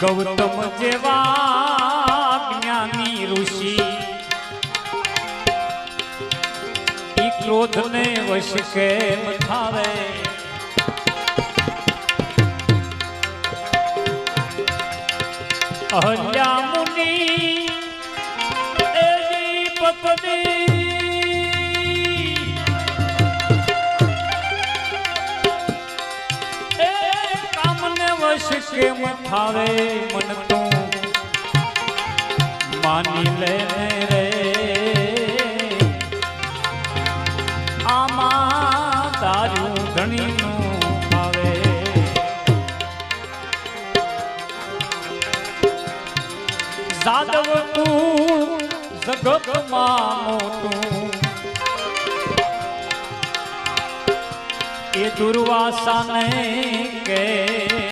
ગૌતમ જેવા જ્ઞાની ઋષિ. ક્રોધને વશ કેમ થાવે? અહલ્યા મુનિ પત્ની વશ કેમ થાવે મન તું માની લે રે. આમાં તારું આવે જાદવ તું જગતમાં મોટું. એ દુર્વાસાને કે